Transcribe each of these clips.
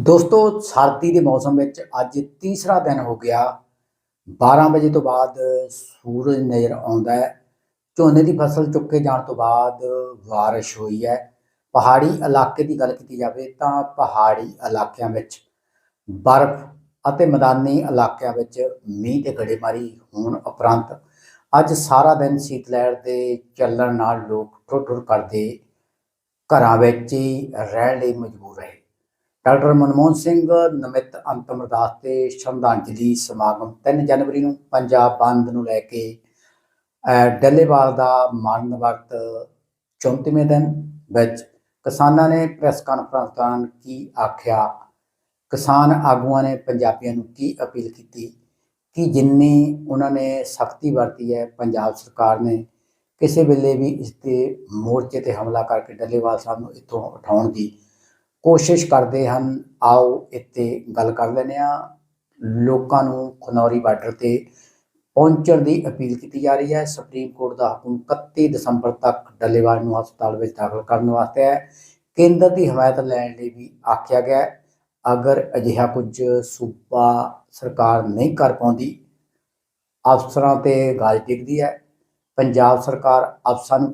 ਦੋਸਤੋ, ਸਰਦੀ ਦੇ ਮੌਸਮ ਵਿੱਚ ਅੱਜ ਤੀਸਰਾ ਦਿਨ ਹੋ ਗਿਆ। 12 ਵਜੇ ਤੋਂ ਬਾਅਦ ਸੂਰਜ ਨਜ਼ਰ ਆਉਂਦਾ ਹੈ। ਝੋਨੇ ਦੀ ਫਸਲ ਚੁੱਕੇ ਜਾਣ ਤੋਂ ਬਾਅਦ ਬਾਰਿਸ਼ ਹੋਈ ਹੈ। ਪਹਾੜੀ ਇਲਾਕੇ ਦੀ ਗੱਲ ਕੀਤੀ ਜਾਵੇ ਤਾਂ ਪਹਾੜੀ ਇਲਾਕਿਆਂ ਵਿੱਚ ਬਰਫ਼ ਅਤੇ ਮੈਦਾਨੀ ਇਲਾਕਿਆਂ ਵਿੱਚ ਮੀਂਹ ਤੇ ਗੜੇਮਾਰੀ ਹੋਣ ਉਪਰੰਤ ਅੱਜ ਸਾਰਾ ਦਿਨ ਸੀਤ ਲਹਿਰ ਦੇ ਚੱਲਣ ਨਾਲ ਲੋਕ ਠੁਰ ਠੁਰ ਕਰਦੇ ਘਰਾਂ ਵਿੱਚ ਹੀ ਰਹਿਣ ਲਈ ਮਜਬੂਰ ਰਹੇ। ਡਾਕਟਰ ਮਨਮੋਹਨ ਸਿੰਘ, ਨਮਿਤ ਅੰਤਮ ਅਰਦਾਸ ਤੇ ਸ਼ਰਧਾਂਜਲੀ ਸਮਾਗਮ 3 ਜਨਵਰੀ ਨੂੰ ਪੰਜਾਬ ਬੰਦ ਨੂੰ ਲੈ ਕੇ ਡੱਲੇਵਾਲ ਦਾ ਮਾਰਨ ਵਰਤ 34ਵੇਂ ਦਿਨ ਵਿੱਚ ਕਿਸਾਨਾਂ ਨੇ ਪ੍ਰੈਸ ਕਾਨਫਰੰਸ ਦੌਰਾਨ ਕੀ ਆਖਿਆ? ਕਿਸਾਨ ਆਗੂਆਂ ਨੇ ਪੰਜਾਬੀਆਂ ਨੂੰ ਕੀ ਅਪੀਲ ਕੀਤੀ? ਕਿ ਜਿੰਨੀ ਉਹਨਾਂ ਨੇ ਸਖਤੀ ਵਰਤੀ ਹੈ, ਪੰਜਾਬ ਸਰਕਾਰ ਨੇ ਕਿਸੇ ਵੇਲੇ ਵੀ ਇਸ ਤੇ ਮੋਰਚੇ ਤੇ ਹਮਲਾ ਕਰਕੇ ਡੱਲੇਵਾਲ ਸਾਹਿਬ ਨੂੰ ਇੱਥੋਂ ਉਠਾਉਣ ਦੀ ਕੋਸ਼ਿਸ਼ ਕਰਦੇ ਹਨ, ਆਓ ਇੱਥੇ ਗੱਲ ਕਰ ਲੈਂਦੇ ਆ ਲੋਕਾਂ ਨੂੰ ਖਨੌਰੀ ਬਾਰਡਰ ਤੇ ਪਹੁੰਚਣ ਦੀ ਅਪੀਲ ਕੀਤੀ ਜਾ ਰਹੀ ਹੈ। ਸੁਪਰੀਮ ਕੋਰਟ ਦਾ ਹੁਕਮ 31 ਦਸੰਬਰ ਤੱਕ ਡੱਲੇਵਾਲ ਨੂੰ ਹਸਪਤਾਲ ਵਿੱਚ ਦਾਖਲ ਕਰਨ ਵਾਸਤੇ ਹੈ। ਕੇਂਦਰ ਦੀ ਹਮਾਇਤ ਲੈਣ ਲਈ ਵੀ ਆਖਿਆ ਗਿਆ ਅਗਰ ਅਜਿਹਾ ਕੁਝ ਸੂਬਾ ਸਰਕਾਰ ਨਹੀਂ ਕਰ ਪਾਉਂਦੀ, ਅਫਸਰਾਂ ਤੇ ਗਾਜ ਟਿਕਦੀ ਹੈ। ਪੰਜਾਬ ਸਰਕਾਰ ਅਫਸਰਾਂ ਨੂੰ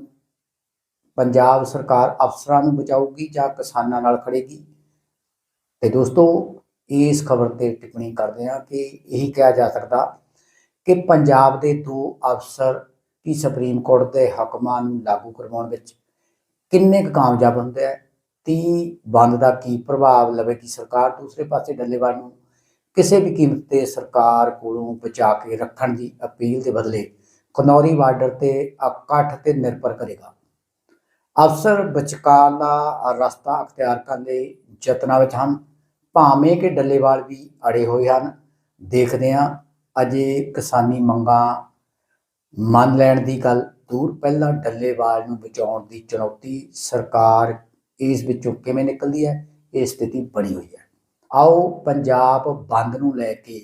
ਪੰਜਾਬ ਸਰਕਾਰ ਅਫਸਰਾਂ ਨੂੰ ਬਚਾਊਗੀ ਜਾਂ ਕਿਸਾਨਾਂ ਨਾਲ ਖੜੇਗੀ? ਤੇ ਦੋਸਤੋ, ਇਸ ਖਬਰ ਤੇ ਟਿੱਪਣੀ ਕਰਦੇ ਹਾਂ ਕਿ ਇਹੀ ਕਿਹਾ ਜਾ ਸਕਦਾ ਕਿ ਪੰਜਾਬ ਦੇ ਦੋ ਅਫਸਰ ਕੀ ਸੁਪਰੀਮ ਕੋਰਟ ਦੇ ਹੁਕਮਾਂ ਨੂੰ ਲਾਗੂ ਕਰਵਾਉਣ ਵਿੱਚ ਕਿੰਨੇ ਕੁ ਕਾਮਯਾਬ ਹੁੰਦੇ ਹੈ ਤੀ ਬੰਦ ਦਾ ਕੀ ਪ੍ਰਭਾਵ ਲਵੇਗੀ ਸਰਕਾਰ? ਦੂਸਰੇ ਪਾਸੇ ਡੱਲੇਵਾਲ ਨੂੰ ਕਿਸੇ ਵੀ ਕੀਮਤ ਤੇ ਸਰਕਾਰ ਕੋਲੋਂ ਬਚਾ ਕੇ ਰੱਖਣ ਦੀ ਅਪੀਲ ਦੇ ਬਦਲੇ ਖਨੌਰੀ ਬਾਰਡਰ ਤੇ ਇਕੱਠ ਤੇ ਨਿਰਭਰ ਕਰੇਗਾ। ਅਫਸਰ ਵਿਚਕਾਰਲਾ ਰਸਤਾ ਅਖਤਿਆਰ ਕਰਨ ਦੇ ਯਤਨਾਂ ਵਿੱਚ ਹਨ। ਭਾਵੇਂ ਕਿ ਡੱਲੇਵਾਲ ਵੀ ਅੜੇ ਹੋਏ ਹਨ। ਦੇਖਦੇ ਹਾਂ, ਅਜੇ ਕਿਸਾਨੀ ਮੰਗਾਂ ਮੰਨ ਲੈਣ ਦੀ ਗੱਲ ਦੂਰ। ਪਹਿਲਾਂ ਡੱਲੇਵਾਲ ਨੂੰ ਬਚਾਉਣ ਦੀ ਚੁਣੌਤੀ ਸਰਕਾਰ ਇਸ ਵਿੱਚੋਂ ਕਿਵੇਂ ਨਿਕਲਦੀ ਹੈ? ਇਹ ਸਥਿਤੀ ਬਣੀ ਹੋਈ ਹੈ। ਆਓ ਪੰਜਾਬ ਬੰਦ ਨੂੰ ਲੈ ਕੇ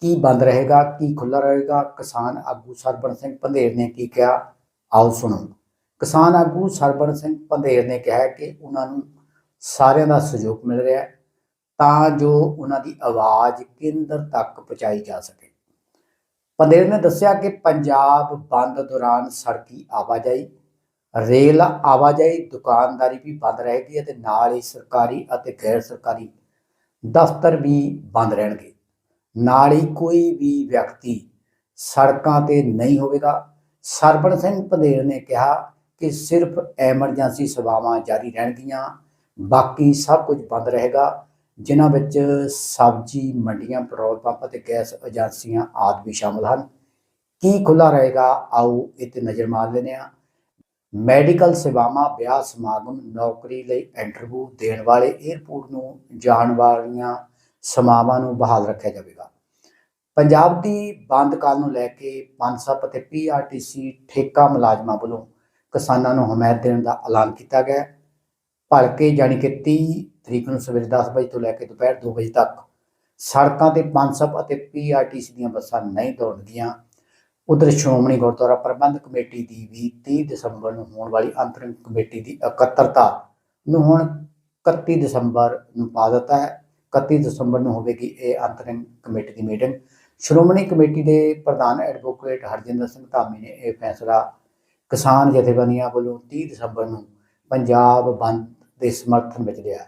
ਕੀ ਬੰਦ ਰਹੇਗਾ, ਕੀ ਖੁੱਲਾ ਰਹੇਗਾ? ਕਿਸਾਨ ਆਗੂ ਸਰਬਣ ਸਿੰਘ ਪੰਧੇਰ ਨੇ ਕੀ ਕਿਹਾ? ਆਓ ਸੁਣੋ। ਕਿਸਾਨ ਆਗੂ ਸਰਬਣ ਸਿੰਘ ਪੰਧੇਰ ਨੇ ਕਿਹਾ ਕਿ ਉਹਨਾਂ ਨੂੰ ਸਾਰਿਆਂ ਦਾ ਸਹਿਯੋਗ ਮਿਲ ਰਿਹਾ ਹੈ, ਤਾਂ ਜੋ ਉਹਨਾਂ ਦੀ ਆਵਾਜ਼ ਕੇਂਦਰ ਤੱਕ ਪਹੁੰਚਾਈ ਜਾ ਸਕੇ। ਪੰਧੇਰ ਨੇ ਦੱਸਿਆ ਕਿ ਪੰਜਾਬ ਬੰਦ ਦੌਰਾਨ ਸੜਕੀ ਆਵਾਜਾਈ, ਰੇਲ ਆਵਾਜਾਈ ਦੁਕਾਨਦਾਰੀ ਵੀ ਬੰਦ ਰਹੇਗੀ ਅਤੇ ਨਾਲ ਹੀ ਸਰਕਾਰੀ ਅਤੇ ਗੈਰ ਸਰਕਾਰੀ ਦਫ਼ਤਰ ਵੀ ਬੰਦ ਰਹਿਣਗੇ। ਨਾਲ ਹੀ ਕੋਈ ਵੀ ਵਿਅਕਤੀ ਸੜਕਾਂ ਤੇ ਨਹੀਂ ਹੋਵੇਗਾ। ਸਰਬਣ ਸਿੰਘ ਪੰਧੇਰ ਨੇ ਕਿਹਾ ਕਿ ਸਿਰਫ ਐਮਰਜੈਂਸੀ ਸੇਵਾਵਾਂ ਜਾਰੀ ਰਹਿਣਗੀਆਂ, ਬਾਕੀ ਸਭ ਕੁਝ ਬੰਦ ਰਹੇਗਾ, ਜਿਨ੍ਹਾਂ ਵਿੱਚ ਸਬਜ਼ੀ, ਮੰਡੀਆਂ, ਪੈਟਰੋਲ ਪੰਪ ਅਤੇ ਗੈਸ ਏਜੰਸੀਆਂ ਆਦਿ ਵੀ ਸ਼ਾਮਲ ਹਨ। ਕੀ ਖੁੱਲਾ ਰਹੇਗਾ, ਆਓ ਇੱਥੇ ਨਜ਼ਰ ਮਾਰ ਲੈਂਦੇ ਹਾਂ। ਮੈਡੀਕਲ ਸੇਵਾਵਾਂ, ਵਿਆਹ ਸਮਾਗਮ, ਨੌਕਰੀ ਲਈ ਇੰਟਰਵਿਊ ਦੇਣ ਵਾਲੇ 에ਅਰਪੋਰਟ ਨੂੰ ਜਾਣ ਵਾਲੀਆਂ ਸੇਵਾਵਾਂ ਨੂੰ ਬਹਾਲ ਰੱਖਿਆ ਜਾਵੇਗਾ। ਪੰਜਾਬ ਦੀ ਬੰਦ ਕਾਲ ਨੂੰ ਲੈ ਕੇ ਪੰਸਪ ਅਤੇ ਪੀਆਰਟੀਸੀ ਠੇਕਾ ਮੁਲਾਜ਼ਮਾਂ ਵੱਲੋਂ ਕਿਸਾਨਾਂ ਨੂੰ ਹਮਾਇਤ ਦੇਣ ਦਾ ਐਲਾਨ ਕੀਤਾ ਗਿਆ ਭਲਕੇ ਜਾਣੀ ਕਿ 30 ਤਰੀਕ ਨੂੰ ਸਵੇਰੇ 10 ਵਜੇ ਤੋਂ ਲੈ ਕੇ ਦੁਪਹਿਰ 2 ਵਜੇ ਤੱਕ ਸੜਕਾਂ ਤੇ ਪੰਸਪ ਅਤੇ ਪੀਆਰਟੀਸੀ ਦੀਆਂ ਬੱਸਾਂ ਨਹੀਂ ਦੌੜਨਗੀਆਂ ਉਧਰ ਸ਼੍ਰੋਮਣੀ ਗੁਰਦੁਆਰਾ ਪ੍ਰਬੰਧਕ ਕਮੇਟੀ ਦੀ ਵੀ 30 ਦਸੰਬਰ ਨੂੰ ਹੋਣ ਵਾਲੀ ਅੰਤਰਿਮ ਕਮੇਟੀ ਦੀ ਇਕੱਤਰਤਾ ਨੂੰ ਹੁਣ 31 ਦਸੰਬਰ ਨੂੰ ਪਾ ਦਿੱਤਾ ਹੈ। 31 ਦਸੰਬਰ ਨੂੰ ਹੋਵੇਗੀ ਇਹ ਅੰਤਰਿਮ ਕਮੇਟੀ ਦੀ ਮੀਟਿੰਗ। ਸ਼੍ਰੋਮਣੀ ਕਮੇਟੀ ਦੇ ਪ੍ਰਧਾਨ ਐਡਵੋਕੇਟ ਹਰਜਿੰਦਰ ਸਿੰਘ ਧਾਮੀ ਨੇ ਇਹ ਫੈਸਲਾ ਕਿਸਾਨ ਜਥੇਬੰਦੀਆਂ ਵੱਲੋਂ 30 ਦਸੰਬਰ ਨੂੰ ਪੰਜਾਬ ਬੰਦ ਦੇ ਸਮਰਥਨ ਵਿੱਚ ਲਿਆ।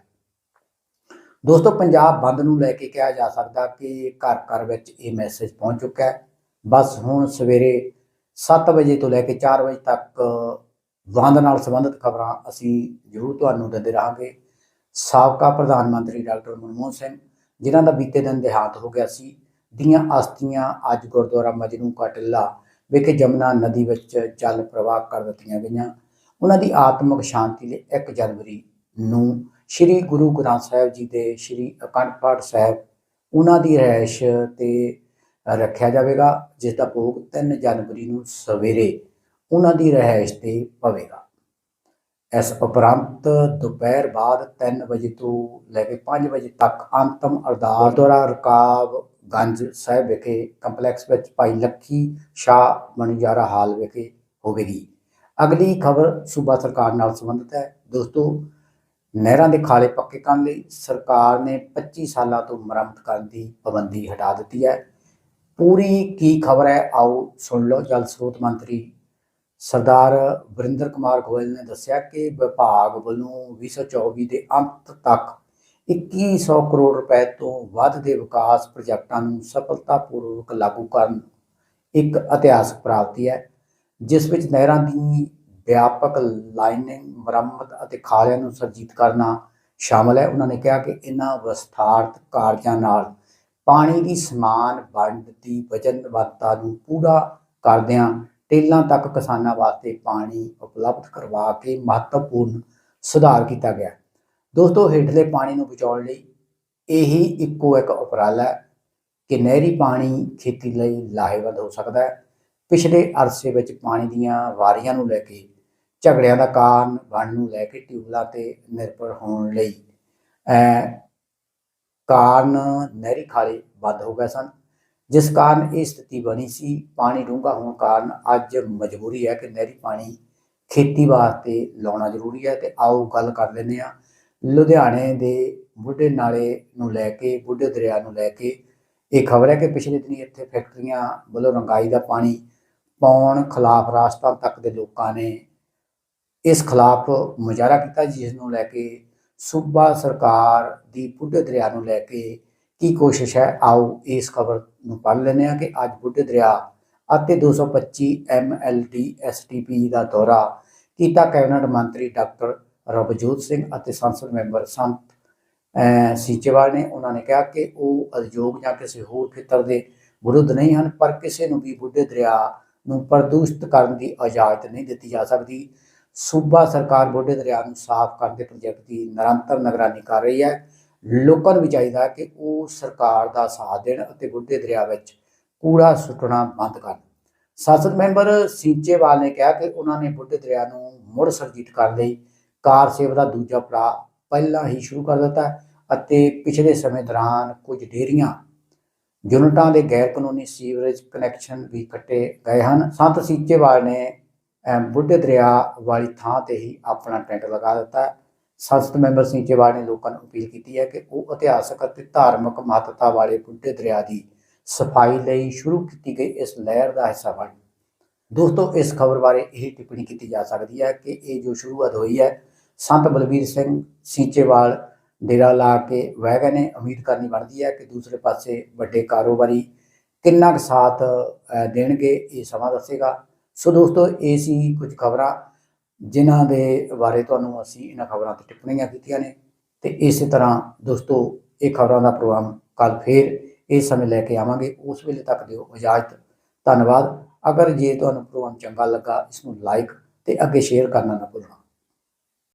ਦੋਸਤੋ, ਪੰਜਾਬ ਬੰਦ ਨੂੰ ਲੈ ਕੇ ਕਿਹਾ ਜਾ ਸਕਦਾ ਕਿ ਘਰ ਘਰ ਵਿੱਚ ਇਹ ਮੈਸੇਜ ਪਹੁੰਚ ਚੁੱਕਾ ਹੈ। ਬਸ ਹੁਣ ਸਵੇਰੇ 7 ਵਜੇ ਤੋਂ ਲੈ ਕੇ 4 ਵਜੇ ਤੱਕ ਬੰਦ ਨਾਲ ਸੰਬੰਧਿਤ ਖਬਰਾਂ ਅਸੀਂ ਜ਼ਰੂਰ ਤੁਹਾਨੂੰ ਦਿੰਦੇ ਰਹਾਂਗੇ। ਸਾਬਕਾ ਪ੍ਰਧਾਨ ਮੰਤਰੀ ਡਾਕਟਰ ਮਨਮੋਹਨ ਸਿੰਘ, ਜਿਨ੍ਹਾਂ ਦਾ ਬੀਤੇ ਦਿਨ ਦੇਹਾਂਤ ਹੋ ਗਿਆ ਸੀ, ਦੀਆਂ ਅਸਥੀਆਂ ਅੱਜ ਗੁਰਦੁਆਰਾ ਮਜਨੂ ਕਾ ਟਿੱਲਾ ਵਿਖੇ ਜਮਨਾ ਨਦੀ ਵਿੱਚ ਜਲ ਪ੍ਰਵਾਹ ਕਰ ਦਿੱਤੀਆਂ ਗਈਆਂ। ਉਹਨਾਂ ਦੀ ਆਤਮਿਕ ਸ਼ਾਂਤੀ ਲਈ 1 ਜਨਵਰੀ ਨੂੰ ਸ੍ਰੀ ਗੁਰੂ ਗ੍ਰੰਥ ਸਾਹਿਬ ਜੀ ਦੇ ਸ੍ਰੀ ਅਖੰਡ ਪਾਠ ਸਾਹਿਬ ਉਹਨਾਂ ਦੀ ਰਹਿਸ਼ ਤੇ ਰੱਖਿਆ ਜਾਵੇਗਾ, ਜਿਸ ਦਾ ਭੋਗ 3 ਜਨਵਰੀ ਨੂੰ ਸਵੇਰੇ ਉਹਨਾਂ ਦੀ ਰਹਿਸ਼ ਤੇ ਪਵੇਗਾ। ਇਸ ਉਪਰੰਤ ਦੁਪਹਿਰ ਬਾਅਦ 3 ਵਜੇ ਤੋਂ ਲੈ ਕੇ 5 ਵਜੇ ਤੱਕ ਅੰਤਮ ਅਰਦਾਸ ਦੁਆਰਾ ਰਕਾਬ ਗੰਜ ਸਾਹਿਬ ਵਿਖੇ ਕੰਪਲੈਕਸ ਵਿੱਚ ਭਾਈ ਲੱਖੀ ਸ਼ਾਹ ਮਣੀਜਾਰਾ ਹਾਲ ਵਿਖੇ ਹੋਵੇਗੀ। ਅਗਲੀ ਖਬਰ ਸੂਬਾ ਸਰਕਾਰ ਨਾਲ ਸੰਬੰਧਿਤ ਹੈ। ਦੋਸਤੋ, ਨਹਿਰਾਂ ਦੇ ਖਾਲੇ ਪੱਕੇ ਕਰਨ ਲਈ ਸਰਕਾਰ ਨੇ 25 ਸਾਲਾਂ ਤੋਂ ਮੁਰੰਮਤ ਕਰਨ ਦੀ ਪਾਬੰਦੀ ਹਟਾ ਦਿੱਤੀ ਹੈ। ਪੂਰੀ ਕੀ ਖਬਰ ਹੈ, ਆਓ ਸੁਣ ਲਓ। ਜਲ ਸਰੋਤ ਮੰਤਰੀ ਸਰਦਾਰ ਵਰਿੰਦਰ ਕੁਮਾਰ ਗੋਇਲ ਨੇ ਦੱਸਿਆ ਕਿ ਵਿਭਾਗ ਵੱਲੋਂ 2024 ਦੇ ਅੰਤ ਤੱਕ 2100 ਕਰੋੜ ਰੁਪਏ ਤੋਂ ਵੱਧ ਦੇ ਵਿਕਾਸ ਪ੍ਰੋਜੈਕਟਾਂ ਨੂੰ ਸਫਲਤਾਪੂਰਵਕ ਲਾਗੂ ਕਰਨ ਇੱਕ ਇਤਿਹਾਸਕ ਪ੍ਰਾਪਤੀ ਹੈ, ਜਿਸ ਵਿੱਚ ਨਹਿਰਾਂ ਦੀ ਵਿਆਪਕ ਲਾਈਨਿੰਗ, ਮੁਰੰਮਤ ਅਤੇ ਖਾਲਿਆਂ ਨੂੰ ਸਰਜੀਤ ਕਰਨਾ ਸ਼ਾਮਲ ਹੈ। ਉਹਨਾਂ ਨੇ ਕਿਹਾ ਕਿ ਇਹਨਾਂ ਵਿਸਥਾਰਤ ਕਾਰਜਾਂ ਨਾਲ ਪਾਣੀ ਦੀ ਸਮਾਨ ਵੰਡ ਦੀ ਵਚਨਬੱਧਤਾ ਨੂੰ ਪੂਰਾ ਕਰਦਿਆਂ ਟੇਲਾਂ ਤੱਕ ਕਿਸਾਨਾਂ ਵਾਸਤੇ ਪਾਣੀ ਉਪਲਬਧ ਕਰਵਾ ਕੇ ਮਹੱਤਵਪੂਰਨ ਸੁਧਾਰ ਕੀਤਾ ਗਿਆ। ਦੋਸਤੋ ਹੇਠਲੇ ਪਾਣੀ ਨੂੰ ਬਚਾਉਣ ਲਈ ਇਹੀ ਇੱਕੋ ਇੱਕ ਉਪਰਾਲਾ ਹੈ ਕਿ ਨਹਿਰੀ ਪਾਣੀ ਖੇਤੀ ਲਈ ਲਾਹੇਵੰਦ ਹੋ ਸਕਦਾ ਹੈ। ਪਿਛਲੇ ਅਰਸੇ ਵਿੱਚ ਪਾਣੀ ਦੀਆਂ ਵਾਰੀਆਂ ਨੂੰ ਲੈ ਕੇ, ਝਗੜਿਆਂ ਦਾ ਕਾਰਨ ਵੰਡ ਨੂੰ ਲੈ ਕੇ ਟਿਊਬਲਾਂ ਤੇ ਨਿਰਭਰ ਹੋਣ ਲਈ ਕਾਰਨ ਨਹਿਰੀ ਖਾਲੇ ਵੱਧ ਹੋ ਗਏ ਸਨ। ਜਿਸ ਕਾਰਨ ਇਹ ਸਥਿਤੀ ਬਣੀ ਸੀ, ਪਾਣੀ ਡੂੰਘਾ ਹੋਣ ਕਾਰਨ ਅੱਜ ਮਜਬੂਰੀ ਹੈ ਕਿ ਨਹਿਰੀ ਪਾਣੀ ਖੇਤੀ ਵਾਸਤੇ ਲਾਉਣਾ ਜ਼ਰੂਰੀ ਹੈ। ਤੇ ਆਓ ਗੱਲ ਕਰ ਲੈਂਦੇ ਆ ਲੁਧਿਆਣੇ ਦੇ ਬੁੱਢੇ ਨਾਲੇ ਨੂੰ ਲੈ ਕੇ, ਬੁੱਢੇ ਦਰਿਆ ਨੂੰ ਲੈ ਕੇ ਇਹ ਖਬਰ ਹੈ ਕਿ ਪਿਛਲੇ ਦਿਨੀ ਇੱਥੇ ਫੈਕਟਰੀਆਂ ਵੱਲੋਂ ਰੰਗਾਈ ਦਾ ਪਾਣੀ ਪਾਉਣ ਖਿਲਾਫ ਰਾਜਸਥਾਨ ਤੱਕ ਦੇ ਲੋਕਾਂ ਨੇ ਇਸ ਖਿਲਾਫ ਮੁਜ਼ਾਹਰਾ ਕੀਤਾ, ਜਿਸ ਨੂੰ ਲੈ ਕੇ ਸੂਬਾ ਸਰਕਾਰ ਦੀ ਬੁੱਢੇ ਦਰਿਆ ਨੂੰ ਲੈ ਕੇ ਕੀ ਕੋਸ਼ਿਸ਼ ਹੈ? ਆਓ ਇਸ ਖਬਰ ਨੂੰ ਪੜ੍ਹ ਲੈਂਦੇ ਹਾਂ ਕਿ ਅੱਜ ਬੁੱਢੇ ਦਰਿਆ ਅਤੇ 225 ਐਮਐਲਡੀ ਐਸਟੀਪੀ ਦਾ ਦੌਰਾ ਕੀਤਾ। ਕੈਬਨਿਟ ਮੰਤਰੀ ਡਾਕਟਰ ਰਵਜੋਤ ਸਿੰਘ ਅਤੇ ਸੰਸਦ ਮੈਂਬਰ ਸੰਤ ਸੀਚੇਵਾਲ ਨੇ ਉਹਨਾਂ ਨੇ ਕਿਹਾ ਕਿ ਉਹ ਉਦਯੋਗ ਜਾਂ ਕਿਸੇ ਹੋਰ ਖੇਤਰ ਦੇ ਵਿਰੁੱਧ ਨਹੀਂ ਹਨ, ਪਰ ਕਿਸੇ ਨੂੰ ਵੀ ਬੁੱਢੇ ਦਰਿਆ ਨੂੰ ਪ੍ਰਦੂਸ਼ਿਤ ਕਰਨ ਦੀ ਇਜਾਜ਼ਤ ਨਹੀਂ ਦਿੱਤੀ ਜਾ ਸਕਦੀ। ਸੂਬਾ ਸਰਕਾਰ ਬੁੱਢੇ ਦਰਿਆ ਨੂੰ ਸਾਫ਼ ਕਰਨ ਦੇ ਪ੍ਰੋਜੈਕਟ ਦੀ ਨਿਰੰਤਰ ਨਿਗਰਾਨੀ ਕਰ ਰਹੀ ਹੈ। ਲੋਕਾਂ ਨੂੰ ਵੀ ਚਾਹੀਦਾ ਕਿ ਉਹ ਸਰਕਾਰ ਦਾ ਸਾਥ ਦੇਣ ਅਤੇ ਬੁੱਢੇ ਦਰਿਆ ਵਿੱਚ ਕੂੜਾ ਸੁੱਟਣਾ ਬੰਦ ਕਰਨ। ਸੰਸਦ ਮੈਂਬਰ ਸੀਚੇਵਾਲ ਨੇ ਕਿਹਾ ਕਿ ਉਹਨਾਂ ਨੇ ਬੁੱਢੇ ਦਰਿਆ ਨੂੰ ਮੁੜ ਸਰਜੀਤ ਕਰਨ ਲਈ ਕਾਰ ਸੇਵਾ ਦਾ ਦੂਜਾ ਪੜਾਅ ਪਹਿਲਾਂ ਹੀ ਸ਼ੁਰੂ ਕਰ ਦਿੱਤਾ ਅਤੇ ਪਿਛਲੇ ਸਮੇਂ ਦੌਰਾਨ ਕੁਝ ਡੇਰੀਆਂ ਯੂਨਿਟਾਂ ਦੇ ਗੈਰ ਕਾਨੂੰਨੀ ਸੀਵਰੇਜ ਕਨੈਕਸ਼ਨ ਵੀ ਕੱਟੇ ਗਏ ਹਨ। ਸੰਤ ਸੀਚੇਵਾਲ ਨੇ ਬੁੱਢੇ ਦਰਿਆ ਵਾਲੀ ਥਾਂ ਤੇ ਹੀ ਆਪਣਾ ਟੈਂਟ ਲਗਾ ਦਿੱਤਾ ਸੰਸਦ ਮੈਂਬਰ ਸੀਚੇਵਾਲ ਨੇ ਲੋਕਾਂ ਨੂੰ ਅਪੀਲ ਕੀਤੀ ਹੈ ਕਿ ਉਹ ਇਤਿਹਾਸਕ ਅਤੇ ਧਾਰਮਿਕ ਮਹੱਤਤਾ ਵਾਲੇ ਬੁੱਢੇ ਦਰਿਆ ਦੀ ਸਫ਼ਾਈ ਲਈ ਸ਼ੁਰੂ ਕੀਤੀ ਗਈ ਇਸ ਲਹਿਰ ਦਾ ਹਿੱਸਾ ਬਣ। ਦੋਸਤੋ, ਇਸ ਖਬਰ ਬਾਰੇ ਇਹ ਟਿੱਪਣੀ ਕੀਤੀ ਜਾ ਸਕਦੀ ਹੈ ਕਿ ਇਹ ਜੋ ਸ਼ੁਰੂਆਤ ਹੋਈ ਹੈ ਸੰਤ ਬਲਬੀਰ ਸਿੰਘ ਸੀਚੇਵਾਲ ਡੇਰਾ ਲਾ ਕੇ ਵਹਿ ਗਏ ਨੇ। ਉਮੀਦ ਕਰਨੀ ਬਣਦੀ ਹੈ ਕਿ ਦੂਸਰੇ ਪਾਸੇ ਵੱਡੇ ਕਾਰੋਬਾਰੀ ਕਿੰਨਾ ਕੁ ਸਾਥ ਦੇਣਗੇ, ਇਹ ਸਮਾਂ ਦੱਸੇਗਾ। ਸੋ ਦੋਸਤੋ, ਇਹ ਸੀ ਕੁਝ ਖਬਰਾਂ ਜਿਨ੍ਹਾਂ ਦੇ ਬਾਰੇ ਤੁਹਾਨੂੰ ਅਸੀਂ ਇਹਨਾਂ ਖਬਰਾਂ ਤੇ ਟਿੱਪਣੀਆਂ ਕੀਤੀਆਂ ਨੇ। ਤੇ ਇਸੇ ਤਰ੍ਹਾਂ ਦੋਸਤੋ, ਇਹ ਖਬਰਾਂ ਦਾ ਪ੍ਰੋਗਰਾਮ ਕੱਲ ਫੇਰ ਇਸ ਸਮੇਂ ਲੈ ਕੇ ਆਵਾਂਗੇ। ਉਸ ਵੇਲੇ ਤੱਕ ਦਿਓ ਇਜਾਜ਼ਤ। ਧੰਨਵਾਦ। ਅਗਰ ਜੇ ਤੁਹਾਨੂੰ ਪ੍ਰੋਗਰਾਮ ਚੰਗਾ ਲੱਗਾ, ਇਸ ਨੂੰ ਲਾਈਕ ਤੇ ਅੱਗੇ ਸ਼ੇਅਰ ਕਰਨਾ ਨਾ ਭੁੱਲਣਾ।